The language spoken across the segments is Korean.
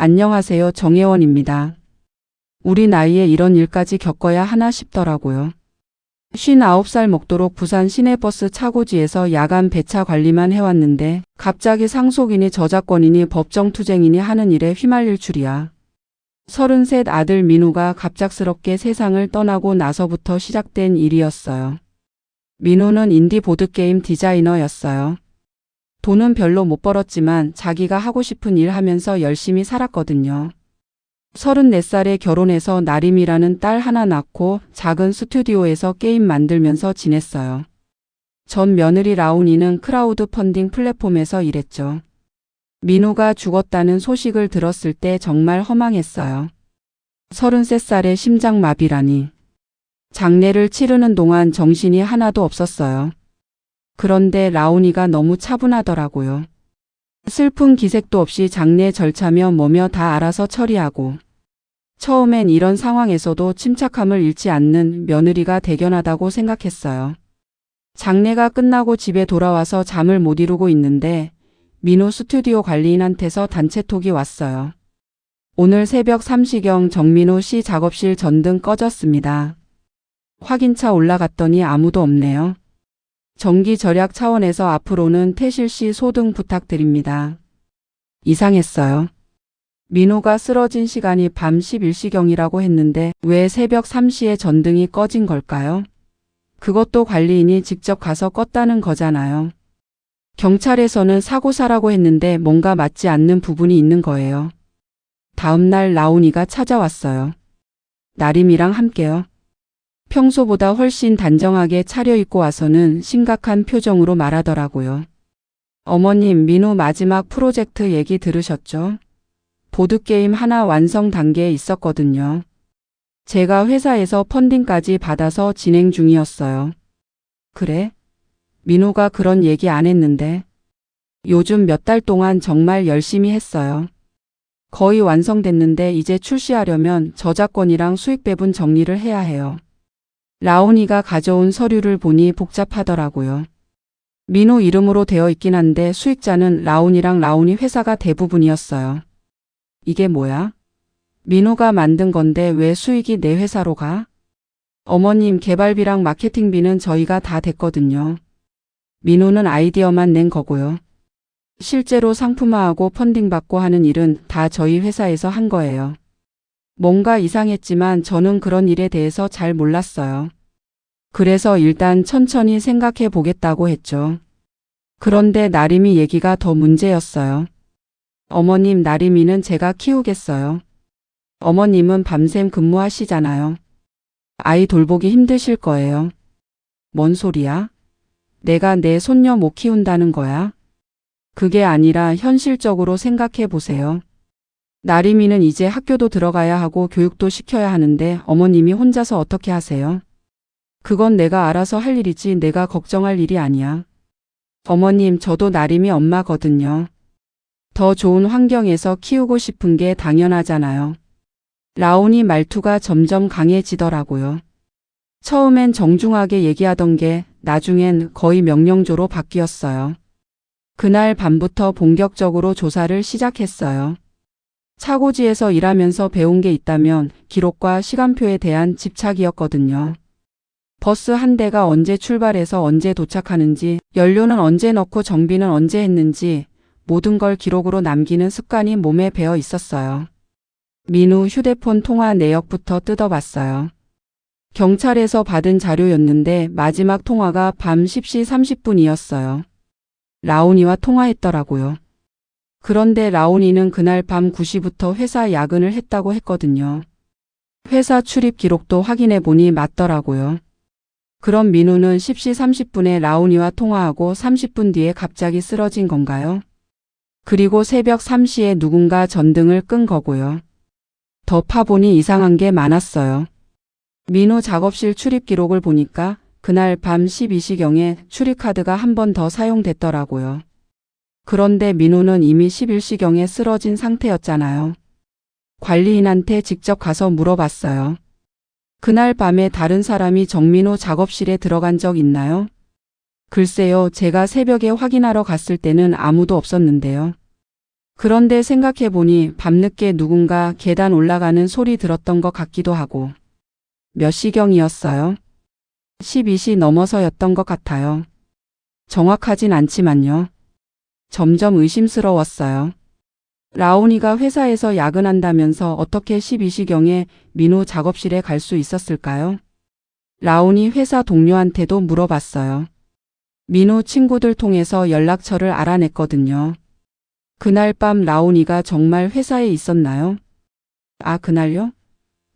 안녕하세요. 정혜원입니다. 우리 나이에 이런 일까지 겪어야 하나 싶더라고요. 59살 먹도록 부산 시내버스 차고지에서 야간 배차 관리만 해왔는데 갑자기 상속인이 저작권인이 법정투쟁인이 하는 일에 휘말릴 줄이야. 33 아들 민우가 갑작스럽게 세상을 떠나고 나서부터 시작된 일이었어요. 민우는 인디 보드게임 디자이너였어요. 돈은 별로 못 벌었지만 자기가 하고 싶은 일 하면서 열심히 살았거든요. 34살에 결혼해서 나림이라는 딸 하나 낳고 작은 스튜디오에서 게임 만들면서 지냈어요. 전 며느리 라운이는 크라우드 펀딩 플랫폼에서 일했죠. 민우가 죽었다는 소식을 들었을 때 정말 허망했어요. 33살에 심장마비라니. 장례를 치르는 동안 정신이 하나도 없었어요. 그런데 라온이가 너무 차분하더라고요. 슬픈 기색도 없이 장례 절차며 뭐며 다 알아서 처리하고. 처음엔 이런 상황에서도 침착함을 잃지 않는 며느리가 대견하다고 생각했어요. 장례가 끝나고 집에 돌아와서 잠을 못 이루고 있는데 민호 스튜디오 관리인한테서 단체톡이 왔어요. 오늘 새벽 3시경 정민호 씨 작업실 전등 꺼졌습니다. 확인차 올라갔더니 아무도 없네요. 전기 절약 차원에서 앞으로는 태실 씨 소등 부탁드립니다. 이상했어요. 민호가 쓰러진 시간이 밤 11시경이라고 했는데 왜 새벽 3시에 전등이 꺼진 걸까요? 그것도 관리인이 직접 가서 껐다는 거잖아요. 경찰에서는 사고사라고 했는데 뭔가 맞지 않는 부분이 있는 거예요. 다음날 라온이가 찾아왔어요. 나림이랑 함께요. 평소보다 훨씬 단정하게 차려입고 와서는 심각한 표정으로 말하더라고요. 어머님, 민호 마지막 프로젝트 얘기 들으셨죠? 보드게임 하나 완성 단계에 있었거든요. 제가 회사에서 펀딩까지 받아서 진행 중이었어요. 그래? 민호가 그런 얘기 안 했는데. 요즘 몇 달 동안 정말 열심히 했어요. 거의 완성됐는데 이제 출시하려면 저작권이랑 수익 배분 정리를 해야 해요. 라온이가 가져온 서류를 보니 복잡하더라고요. 민호 이름으로 되어 있긴 한데 수익자는 라온이랑 라온이 회사가 대부분이었어요. 이게 뭐야? 민호가 만든 건데 왜 수익이 내 회사로 가? 어머님 개발비랑 마케팅비는 저희가 다 됐거든요. 민호는 아이디어만 낸 거고요. 실제로 상품화하고 펀딩받고 하는 일은 다 저희 회사에서 한 거예요. 뭔가 이상했지만 저는 그런 일에 대해서 잘 몰랐어요. 그래서 일단 천천히 생각해 보겠다고 했죠. 그런데 나림이 얘기가 더 문제였어요. 어머님 나림이는 제가 키우겠어요. 어머님은 밤샘 근무하시잖아요. 아이 돌보기 힘드실 거예요. 뭔 소리야? 내가 내 손녀 못 키운다는 거야? 그게 아니라 현실적으로 생각해 보세요. 나림이는 이제 학교도 들어가야 하고 교육도 시켜야 하는데 어머님이 혼자서 어떻게 하세요? 그건 내가 알아서 할 일이지 내가 걱정할 일이 아니야. 어머님, 저도 나림이 엄마거든요. 더 좋은 환경에서 키우고 싶은 게 당연하잖아요. 라온이 말투가 점점 강해지더라고요. 처음엔 정중하게 얘기하던 게 나중엔 거의 명령조로 바뀌었어요. 그날 밤부터 본격적으로 조사를 시작했어요. 차고지에서 일하면서 배운 게 있다면 기록과 시간표에 대한 집착이었거든요. 버스 한 대가 언제 출발해서 언제 도착하는지, 연료는 언제 넣고 정비는 언제 했는지, 모든 걸 기록으로 남기는 습관이 몸에 배어 있었어요. 민우 휴대폰 통화 내역부터 뜯어봤어요. 경찰에서 받은 자료였는데 마지막 통화가 밤 10시 30분이었어요. 라온이와 통화했더라고요. 그런데 라온이는 그날 밤 9시부터 회사 야근을 했다고 했거든요. 회사 출입 기록도 확인해 보니 맞더라고요. 그럼 민우는 10시 30분에 라온이와 통화하고 30분 뒤에 갑자기 쓰러진 건가요? 그리고 새벽 3시에 누군가 전등을 끈 거고요. 더 파보니 이상한 게 많았어요. 민우 작업실 출입 기록을 보니까 그날 밤 12시경에 출입카드가 한 번 더 사용됐더라고요. 그런데 민우는 이미 11시경에 쓰러진 상태였잖아요. 관리인한테 직접 가서 물어봤어요. 그날 밤에 다른 사람이 정민호 작업실에 들어간 적 있나요? 글쎄요, 제가 새벽에 확인하러 갔을 때는 아무도 없었는데요. 그런데 생각해보니 밤늦게 누군가 계단 올라가는 소리 들었던 것 같기도 하고. 몇 시경이었어요? 12시 넘어서였던 것 같아요. 정확하진 않지만요. 점점 의심스러웠어요. 라온이가 회사에서 야근한다면서 어떻게 12시경에 민호 작업실에 갈 수 있었을까요? 라온이 회사 동료한테도 물어봤어요. 민호 친구들 통해서 연락처를 알아냈거든요. 그날 밤 라온이가 정말 회사에 있었나요? 아, 그날요?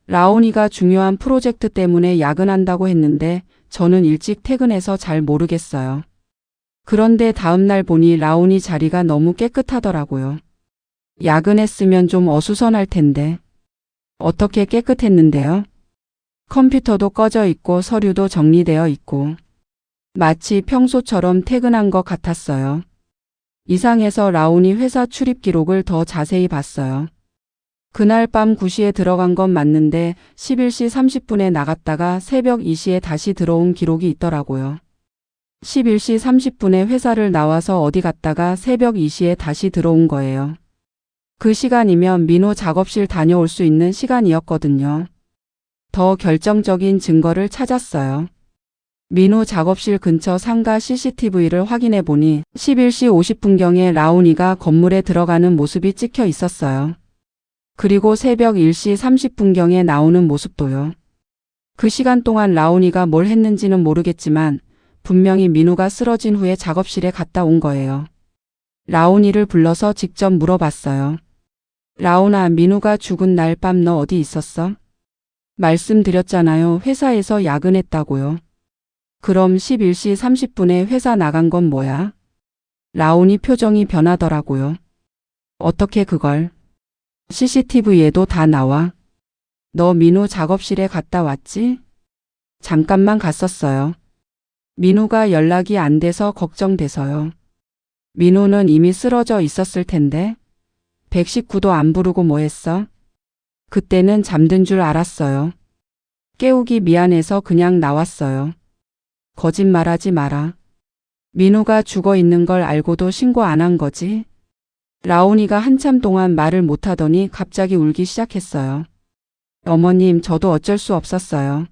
라온이가 중요한 프로젝트 때문에 야근한다고 했는데 저는 일찍 퇴근해서 잘 모르겠어요. 그런데 다음날 보니 라온이 자리가 너무 깨끗하더라고요. 야근했으면 좀 어수선할 텐데. 어떻게 깨끗했는데요? 컴퓨터도 꺼져 있고 서류도 정리되어 있고. 마치 평소처럼 퇴근한 것 같았어요. 이상해서 라온이 회사 출입 기록을 더 자세히 봤어요. 그날 밤 9시에 들어간 건 맞는데 11시 30분에 나갔다가 새벽 2시에 다시 들어온 기록이 있더라고요. 11시 30분에 회사를 나와서 어디 갔다가 새벽 2시에 다시 들어온 거예요. 그 시간이면 민호 작업실 다녀올 수 있는 시간이었거든요. 더 결정적인 증거를 찾았어요. 민호 작업실 근처 상가 CCTV를 확인해 보니 11시 50분경에 라온이가 건물에 들어가는 모습이 찍혀 있었어요. 그리고 새벽 1시 30분경에 나오는 모습도요. 그 시간 동안 라온이가 뭘 했는지는 모르겠지만 분명히 민호가 쓰러진 후에 작업실에 갔다 온 거예요. 라온이를 불러서 직접 물어봤어요. 라온아, 민호가 죽은 날 밤 너 어디 있었어? 말씀드렸잖아요. 회사에서 야근했다고요. 그럼 11시 30분에 회사 나간 건 뭐야? 라온이 표정이 변하더라고요. 어떻게 그걸? CCTV에도 다 나와. 너 민호 작업실에 갔다 왔지? 잠깐만 갔었어요. 민호가 연락이 안 돼서 걱정돼서요. 민호는 이미 쓰러져 있었을 텐데. 119도 안 부르고 뭐 했어? 그때는 잠든 줄 알았어요. 깨우기 미안해서 그냥 나왔어요. 거짓말하지 마라. 민호가 죽어 있는 걸 알고도 신고 안 한 거지? 라온이가 한참 동안 말을 못하더니 갑자기 울기 시작했어요. 어머님, 저도 어쩔 수 없었어요.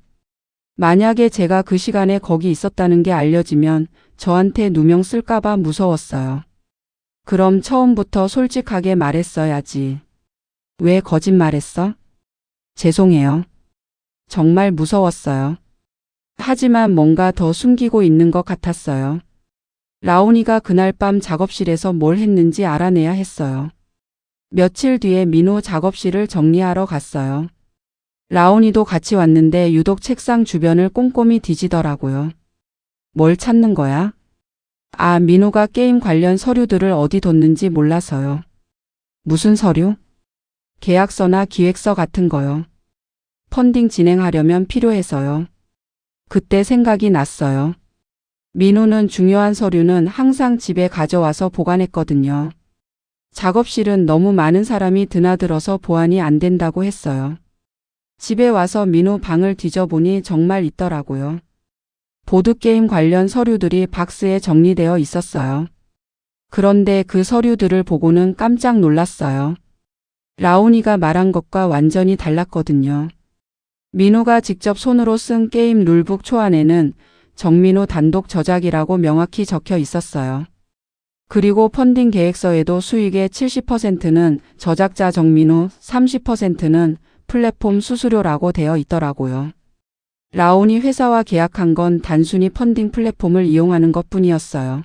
만약에 제가 그 시간에 거기 있었다는 게 알려지면 저한테 누명 쓸까봐 무서웠어요. 그럼 처음부터 솔직하게 말했어야지. 왜 거짓말했어? 죄송해요. 정말 무서웠어요. 하지만 뭔가 더 숨기고 있는 것 같았어요. 라온이가 그날 밤 작업실에서 뭘 했는지 알아내야 했어요. 며칠 뒤에 민호 작업실을 정리하러 갔어요. 라온이도 같이 왔는데 유독 책상 주변을 꼼꼼히 뒤지더라고요. 뭘 찾는 거야? 아, 민호가 게임 관련 서류들을 어디 뒀는지 몰라서요. 무슨 서류? 계약서나 기획서 같은 거요. 펀딩 진행하려면 필요해서요. 그때 생각이 났어요. 민호는 중요한 서류는 항상 집에 가져와서 보관했거든요. 작업실은 너무 많은 사람이 드나들어서 보안이 안 된다고 했어요. 집에 와서 민호 방을 뒤져보니 정말 있더라고요. 보드게임 관련 서류들이 박스에 정리되어 있었어요. 그런데 그 서류들을 보고는 깜짝 놀랐어요. 라온이가 말한 것과 완전히 달랐거든요. 민호가 직접 손으로 쓴 게임 룰북 초안에는 정민호 단독 저작이라고 명확히 적혀 있었어요. 그리고 펀딩 계획서에도 수익의 70%는 저작자 정민호, 30%는 플랫폼 수수료라고 되어 있더라고요. 라온이 회사와 계약한 건 단순히 펀딩 플랫폼을 이용하는 것 뿐이었어요.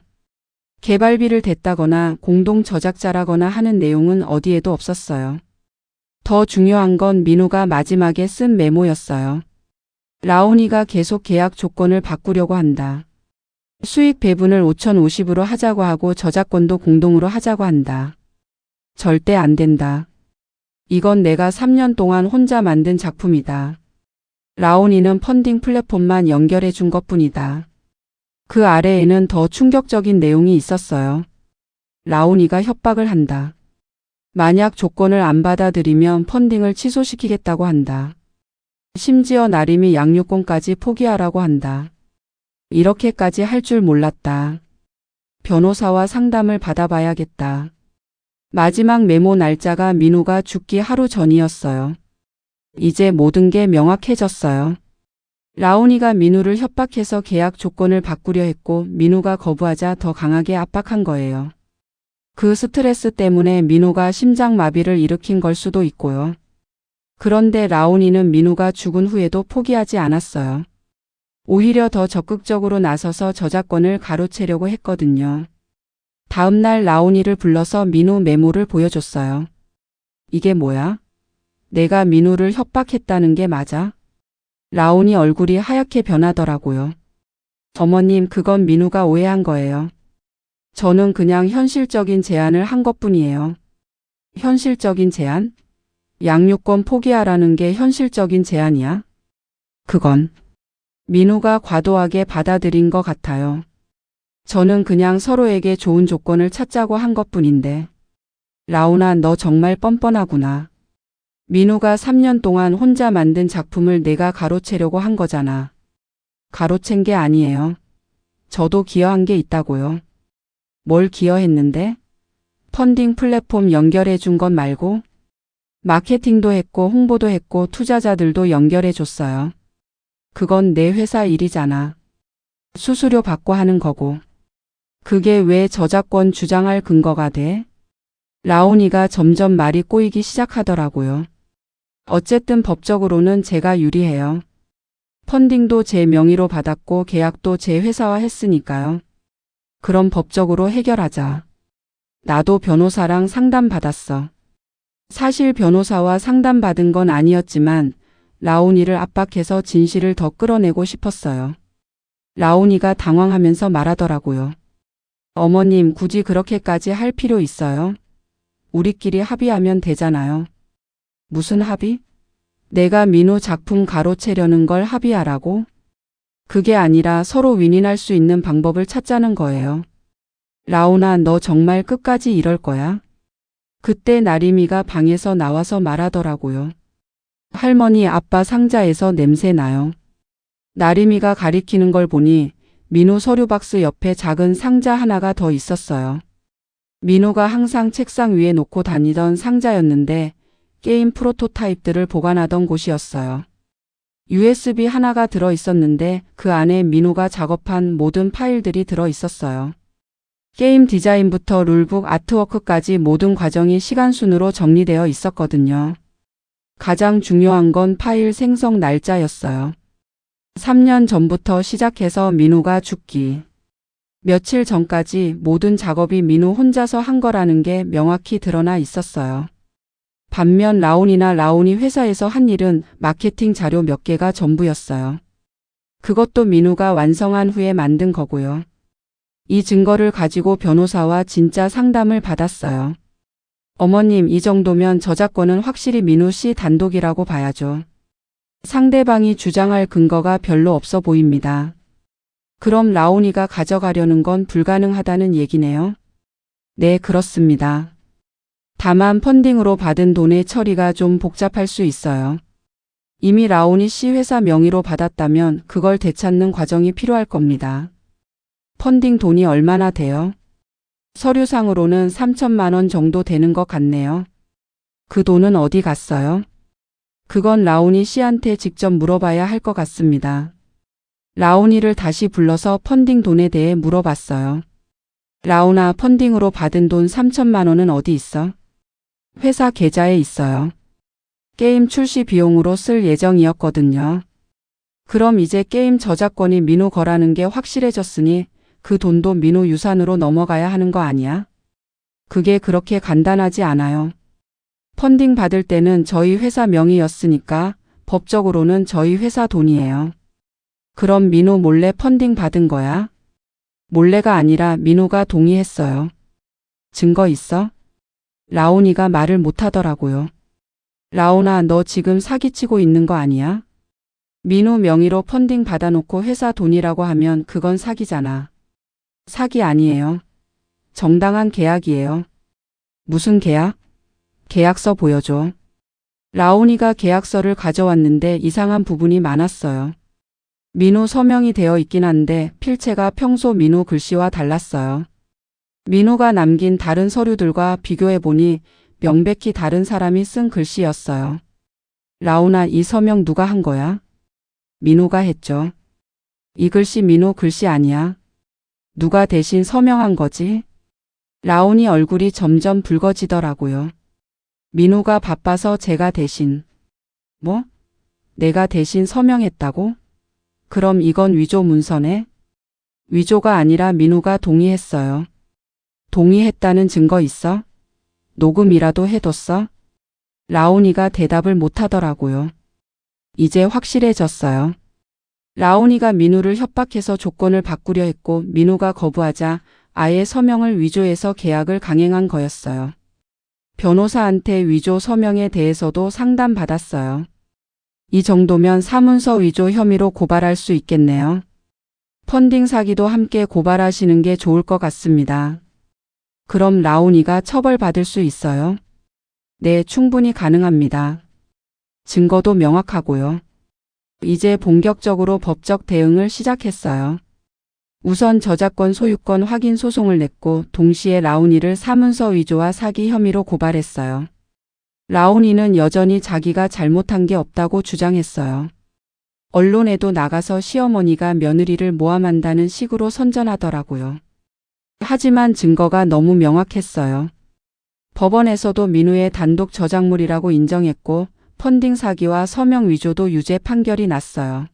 개발비를 댔다거나 공동 저작자라거나 하는 내용은 어디에도 없었어요. 더 중요한 건 민호가 마지막에 쓴 메모였어요. 라온이가 계속 계약 조건을 바꾸려고 한다. 수익 배분을 5,050으로 하자고 하고 저작권도 공동으로 하자고 한다. 절대 안 된다. 이건 내가 3년 동안 혼자 만든 작품이다. 라온이는 펀딩 플랫폼만 연결해 준 것 뿐이다. 그 아래에는 더 충격적인 내용이 있었어요. 라온이가 협박을 한다. 만약 조건을 안 받아들이면 펀딩을 취소시키겠다고 한다. 심지어 나림이 양육권까지 포기하라고 한다. 이렇게까지 할 줄 몰랐다. 변호사와 상담을 받아봐야겠다. 마지막 메모 날짜가 민우가 죽기 하루 전이었어요. 이제 모든 게 명확해졌어요. 라온이가 민우를 협박해서 계약 조건을 바꾸려 했고 민우가 거부하자 더 강하게 압박한 거예요. 그 스트레스 때문에 민우가 심장마비를 일으킨 걸 수도 있고요. 그런데 라온이는 민우가 죽은 후에도 포기하지 않았어요. 오히려 더 적극적으로 나서서 저작권을 가로채려고 했거든요. 다음 날 라온이를 불러서 민우 메모를 보여줬어요. 이게 뭐야? 내가 민우를 협박했다는 게 맞아? 라온이 얼굴이 하얗게 변하더라고요. 어머님, 그건 민우가 오해한 거예요. 저는 그냥 현실적인 제안을 한 것뿐이에요. 현실적인 제안? 양육권 포기하라는 게 현실적인 제안이야? 그건 민우가 과도하게 받아들인 것 같아요. 저는 그냥 서로에게 좋은 조건을 찾자고 한 것뿐인데. 라온아, 너 정말 뻔뻔하구나. 민우가 3년 동안 혼자 만든 작품을 내가 가로채려고 한 거잖아. 가로챈 게 아니에요. 저도 기여한 게 있다고요. 뭘 기여했는데? 펀딩 플랫폼 연결해 준건 말고? 마케팅도 했고 홍보도 했고 투자자들도 연결해 줬어요. 그건 내 회사 일이잖아. 수수료 받고 하는 거고. 그게 왜 저작권 주장할 근거가 돼? 라온이가 점점 말이 꼬이기 시작하더라고요. 어쨌든 법적으로는 제가 유리해요. 펀딩도 제 명의로 받았고 계약도 제 회사와 했으니까요. 그럼 법적으로 해결하자. 나도 변호사랑 상담 받았어. 사실 변호사와 상담받은 건 아니었지만 라온이를 압박해서 진실을 더 끌어내고 싶었어요. 라온이가 당황하면서 말하더라고요. 어머님 굳이 그렇게까지 할 필요 있어요? 우리끼리 합의하면 되잖아요. 무슨 합의? 내가 민우 작품 가로채려는 걸 합의하라고? 그게 아니라 서로 윈윈할 수 있는 방법을 찾자는 거예요. 라온아, 너 정말 끝까지 이럴 거야? 그때 나림이가 방에서 나와서 말하더라고요. 할머니 아빠 상자에서 냄새 나요. 나림이가 가리키는 걸 보니 민우 서류 박스 옆에 작은 상자 하나가 더 있었어요. 민우가 항상 책상 위에 놓고 다니던 상자였는데 게임 프로토타입들을 보관하던 곳이었어요. USB 하나가 들어 있었는데 그 안에 민우가 작업한 모든 파일들이 들어 있었어요. 게임 디자인부터 룰북 아트워크까지 모든 과정이 시간순으로 정리되어 있었거든요. 가장 중요한 건 파일 생성 날짜였어요. 3년 전부터 시작해서 민우가 죽기. 며칠 전까지 모든 작업이 민우 혼자서 한 거라는 게 명확히 드러나 있었어요. 반면 라온이나 라온이 회사에서 한 일은 마케팅 자료 몇 개가 전부였어요. 그것도 민우가 완성한 후에 만든 거고요. 이 증거를 가지고 변호사와 진짜 상담을 받았어요. 어머님, 이 정도면 저작권은 확실히 민우 씨 단독이라고 봐야죠. 상대방이 주장할 근거가 별로 없어 보입니다. 그럼 라온이가 가져가려는 건 불가능하다는 얘기네요. 네, 그렇습니다. 다만 펀딩으로 받은 돈의 처리가 좀 복잡할 수 있어요. 이미 라온이 씨 회사 명의로 받았다면 그걸 되찾는 과정이 필요할 겁니다. 펀딩 돈이 얼마나 돼요? 서류상으로는 3천만 원 정도 되는 것 같네요. 그 돈은 어디 갔어요? 그건 라온이 씨한테 직접 물어봐야 할 것 같습니다. 라온이를 다시 불러서 펀딩 돈에 대해 물어봤어요. 라온아 펀딩으로 받은 돈 3천만 원은 어디 있어? 회사 계좌에 있어요. 게임 출시 비용으로 쓸 예정이었거든요. 그럼 이제 게임 저작권이 민우 거라는 게 확실해졌으니 그 돈도 민우 유산으로 넘어가야 하는 거 아니야? 그게 그렇게 간단하지 않아요. 펀딩 받을 때는 저희 회사 명의였으니까 법적으로는 저희 회사 돈이에요. 그럼 민우 몰래 펀딩 받은 거야? 몰래가 아니라 민우가 동의했어요. 증거 있어? 라온이가 말을 못하더라고요. 라온아, 너 지금 사기치고 있는 거 아니야? 민우 명의로 펀딩 받아놓고 회사 돈이라고 하면 그건 사기잖아. 사기 아니에요. 정당한 계약이에요. 무슨 계약? 계약서 보여줘. 라온이가 계약서를 가져왔는데 이상한 부분이 많았어요. 민우 서명이 되어 있긴 한데 필체가 평소 민우 글씨와 달랐어요. 민우가 남긴 다른 서류들과 비교해보니 명백히 다른 사람이 쓴 글씨였어요. 라온아, 이 서명 누가 한 거야? 민우가 했죠. 이 글씨 민우 글씨 아니야. 누가 대신 서명한 거지? 라온이 얼굴이 점점 붉어지더라고요. 민우가 바빠서 제가 대신. 뭐? 내가 대신 서명했다고? 그럼 이건 위조 문서네? 위조가 아니라 민우가 동의했어요. 동의했다는 증거 있어? 녹음이라도 해뒀어? 라온이가 대답을 못하더라고요. 이제 확실해졌어요. 라온이가 민우를 협박해서 조건을 바꾸려 했고 민우가 거부하자 아예 서명을 위조해서 계약을 강행한 거였어요. 변호사한테 위조 서명에 대해서도 상담받았어요. 이 정도면 사문서 위조 혐의로 고발할 수 있겠네요. 펀딩 사기도 함께 고발하시는 게 좋을 것 같습니다. 그럼 라온이가 처벌받을 수 있어요? 네, 충분히 가능합니다. 증거도 명확하고요. 이제 본격적으로 법적 대응을 시작했어요. 우선 저작권 소유권 확인 소송을 냈고 동시에 라온이를 사문서 위조와 사기 혐의로 고발했어요. 라온이는 여전히 자기가 잘못한 게 없다고 주장했어요. 언론에도 나가서 시어머니가 며느리를 모함한다는 식으로 선전하더라고요. 하지만 증거가 너무 명확했어요. 법원에서도 민우의 단독 저작물이라고 인정했고 펀딩 사기와 서명 위조도 유죄 판결이 났어요.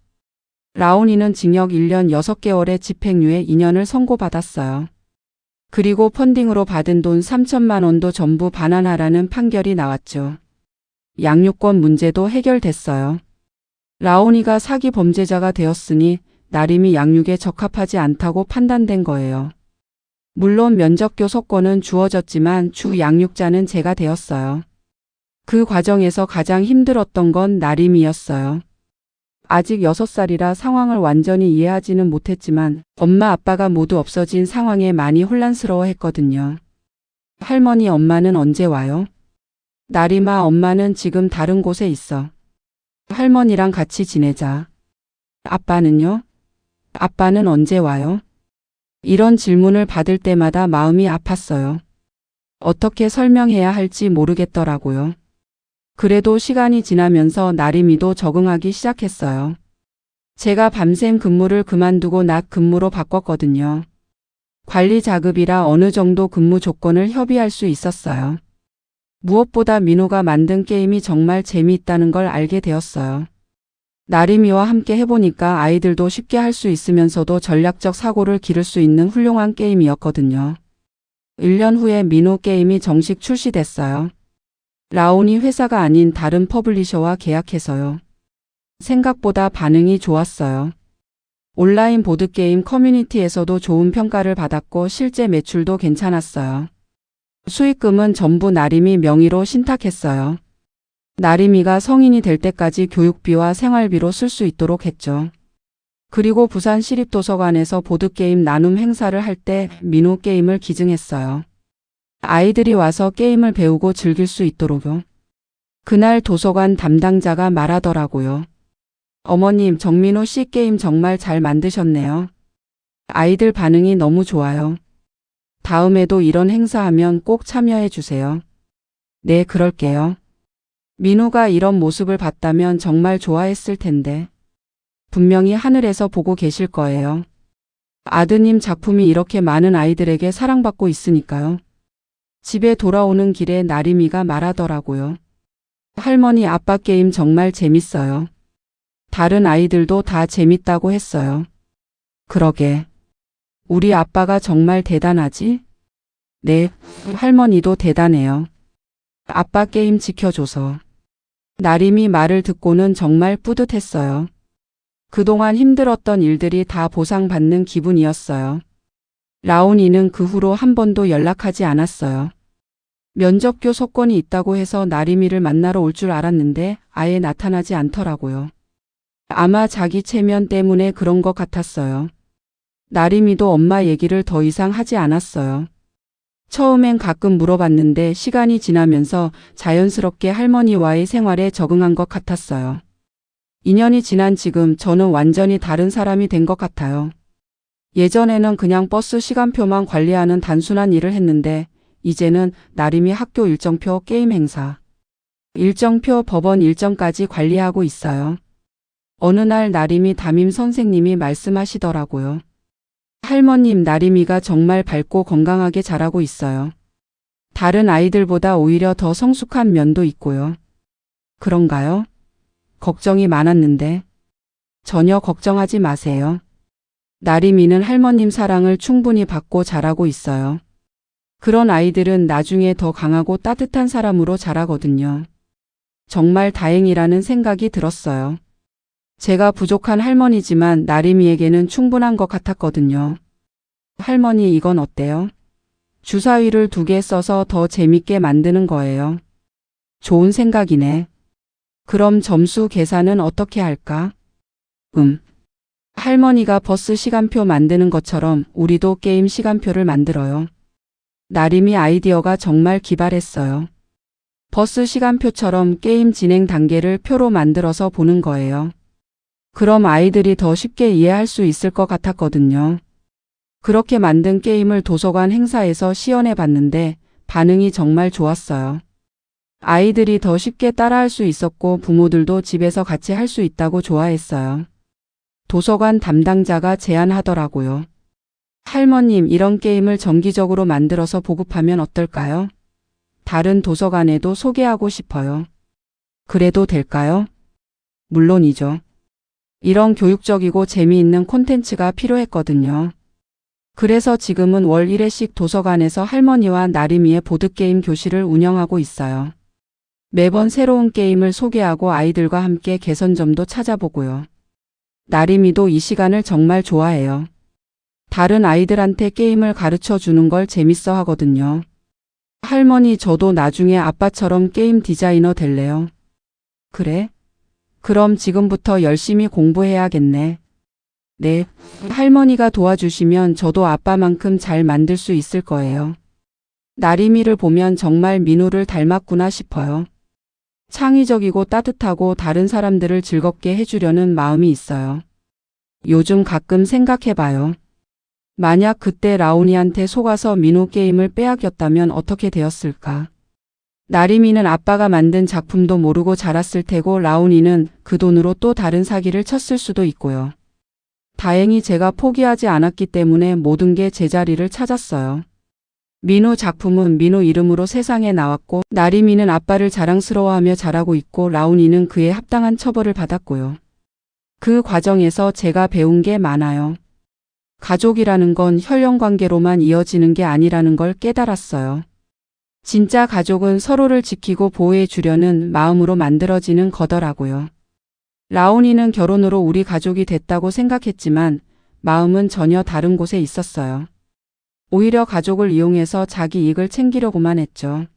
라온이는 징역 1년 6개월의 집행유예 2년을 선고받았어요. 그리고 펀딩으로 받은 돈 3천만 원도 전부 반환하라는 판결이 나왔죠. 양육권 문제도 해결됐어요. 라온이가 사기 범죄자가 되었으니 나림이 양육에 적합하지 않다고 판단된 거예요. 물론 면접 교섭권은 주어졌지만 주 양육자는 제가 되었어요. 그 과정에서 가장 힘들었던 건 나림이었어요. 아직 6살이라 상황을 완전히 이해하지는 못했지만 엄마 아빠가 모두 없어진 상황에 많이 혼란스러워 했거든요. 할머니 엄마는 언제 와요? 나림아 엄마는 지금 다른 곳에 있어. 할머니랑 같이 지내자. 아빠는요? 아빠는 언제 와요? 이런 질문을 받을 때마다 마음이 아팠어요. 어떻게 설명해야 할지 모르겠더라고요. 그래도 시간이 지나면서 나림이도 적응하기 시작했어요. 제가 밤샘 근무를 그만두고 낮 근무로 바꿨거든요. 관리 자급이라 어느 정도 근무 조건을 협의할 수 있었어요. 무엇보다 민호가 만든 게임이 정말 재미있다는 걸 알게 되었어요. 나림이와 함께 해보니까 아이들도 쉽게 할 수 있으면서도 전략적 사고를 기를 수 있는 훌륭한 게임이었거든요. 1년 후에 민호 게임이 정식 출시됐어요. 라온이 회사가 아닌 다른 퍼블리셔와 계약해서요. 생각보다 반응이 좋았어요. 온라인 보드게임 커뮤니티에서도 좋은 평가를 받았고 실제 매출도 괜찮았어요. 수익금은 전부 나림이 명의로 신탁했어요. 나림이가 성인이 될 때까지 교육비와 생활비로 쓸 수 있도록 했죠. 그리고 부산 시립도서관에서 보드게임 나눔 행사를 할 때 민호 게임을 기증했어요. 아이들이 와서 게임을 배우고 즐길 수 있도록요. 그날 도서관 담당자가 말하더라고요. 어머님, 정민호 씨 게임 정말 잘 만드셨네요. 아이들 반응이 너무 좋아요. 다음에도 이런 행사하면 꼭 참여해 주세요. 네, 그럴게요. 민우가 이런 모습을 봤다면 정말 좋아했을 텐데. 분명히 하늘에서 보고 계실 거예요. 아드님 작품이 이렇게 많은 아이들에게 사랑받고 있으니까요. 집에 돌아오는 길에 나림이가 말하더라고요. 할머니 아빠 게임 정말 재밌어요. 다른 아이들도 다 재밌다고 했어요. 그러게. 우리 아빠가 정말 대단하지? 네, 할머니도 대단해요. 아빠 게임 지켜줘서. 나림이 말을 듣고는 정말 뿌듯했어요. 그동안 힘들었던 일들이 다 보상받는 기분이었어요. 라온이는 그 후로 한 번도 연락하지 않았어요. 면접교 소권이 있다고 해서 나림이를 만나러 올 줄 알았는데 아예 나타나지 않더라고요. 아마 자기 체면 때문에 그런 것 같았어요. 나림이도 엄마 얘기를 더 이상 하지 않았어요. 처음엔 가끔 물어봤는데 시간이 지나면서 자연스럽게 할머니와의 생활에 적응한 것 같았어요. 2년이 지난 지금 저는 완전히 다른 사람이 된 것 같아요. 예전에는 그냥 버스 시간표만 관리하는 단순한 일을 했는데 이제는 나림이 학교 일정표 게임 행사, 일정표 법원 일정까지 관리하고 있어요. 어느 날 나림이 담임 선생님이 말씀하시더라고요. 할머님 나림이가 정말 밝고 건강하게 자라고 있어요. 다른 아이들보다 오히려 더 성숙한 면도 있고요. 그런가요? 걱정이 많았는데 전혀 걱정하지 마세요. 나림이는 할머님 사랑을 충분히 받고 자라고 있어요. 그런 아이들은 나중에 더 강하고 따뜻한 사람으로 자라거든요. 정말 다행이라는 생각이 들었어요. 제가 부족한 할머니지만 나림이에게는 충분한 것 같았거든요. 할머니 이건 어때요? 주사위를 두 개 써서 더 재밌게 만드는 거예요. 좋은 생각이네. 그럼 점수 계산은 어떻게 할까? 음. 할머니가 버스 시간표 만드는 것처럼 우리도 게임 시간표를 만들어요. 나림이 아이디어가 정말 기발했어요. 버스 시간표처럼 게임 진행 단계를 표로 만들어서 보는 거예요. 그럼 아이들이 더 쉽게 이해할 수 있을 것 같았거든요. 그렇게 만든 게임을 도서관 행사에서 시연해 봤는데 반응이 정말 좋았어요. 아이들이 더 쉽게 따라할 수 있었고 부모들도 집에서 같이 할 수 있다고 좋아했어요. 도서관 담당자가 제안하더라고요. 할머님, 이런 게임을 정기적으로 만들어서 보급하면 어떨까요? 다른 도서관에도 소개하고 싶어요. 그래도 될까요? 물론이죠. 이런 교육적이고 재미있는 콘텐츠가 필요했거든요. 그래서 지금은 월 1회씩 도서관에서 할머니와 나림이의 보드게임 교실을 운영하고 있어요. 매번 새로운 게임을 소개하고 아이들과 함께 개선점도 찾아보고요. 나림이도 이 시간을 정말 좋아해요. 다른 아이들한테 게임을 가르쳐 주는 걸 재밌어 하거든요. 할머니 저도 나중에 아빠처럼 게임 디자이너 될래요. 그래? 그럼 지금부터 열심히 공부해야겠네. 네. 할머니가 도와주시면 저도 아빠만큼 잘 만들 수 있을 거예요. 나림이를 보면 정말 민우를 닮았구나 싶어요. 창의적이고 따뜻하고 다른 사람들을 즐겁게 해주려는 마음이 있어요. 요즘 가끔 생각해봐요. 만약 그때 라온이한테 속아서 민우 게임을 빼앗겼다면 어떻게 되었을까? 나림이는 아빠가 만든 작품도 모르고 자랐을 테고 라온이는 그 돈으로 또 다른 사기를 쳤을 수도 있고요. 다행히 제가 포기하지 않았기 때문에 모든 게 제자리를 찾았어요. 민우 작품은 민우 이름으로 세상에 나왔고 나림이는 아빠를 자랑스러워하며 자라고 있고 라온이는 그에 합당한 처벌을 받았고요. 그 과정에서 제가 배운 게 많아요. 가족이라는 건 혈연 관계로만 이어지는 게 아니라는 걸 깨달았어요. 진짜 가족은 서로를 지키고 보호해 주려는 마음으로 만들어지는 거더라고요. 라온이는 결혼으로 우리 가족이 됐다고 생각했지만 마음은 전혀 다른 곳에 있었어요. 오히려 가족을 이용해서 자기 이익을 챙기려고만 했죠.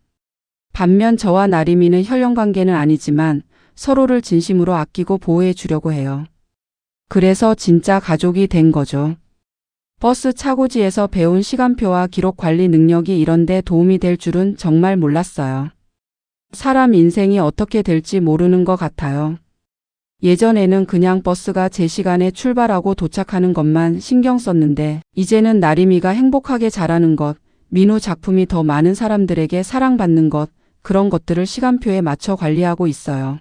반면 저와 나림이는 혈연 관계는 아니지만 서로를 진심으로 아끼고 보호해 주려고 해요. 그래서 진짜 가족이 된 거죠. 버스 차고지에서 배운 시간표와 기록 관리 능력이 이런데 도움이 될 줄은 정말 몰랐어요. 사람 인생이 어떻게 될지 모르는 것 같아요. 예전에는 그냥 버스가 제 시간에 출발하고 도착하는 것만 신경 썼는데 이제는 나림이가 행복하게 자라는 것, 민우 작품이 더 많은 사람들에게 사랑받는 것, 그런 것들을 시간표에 맞춰 관리하고 있어요.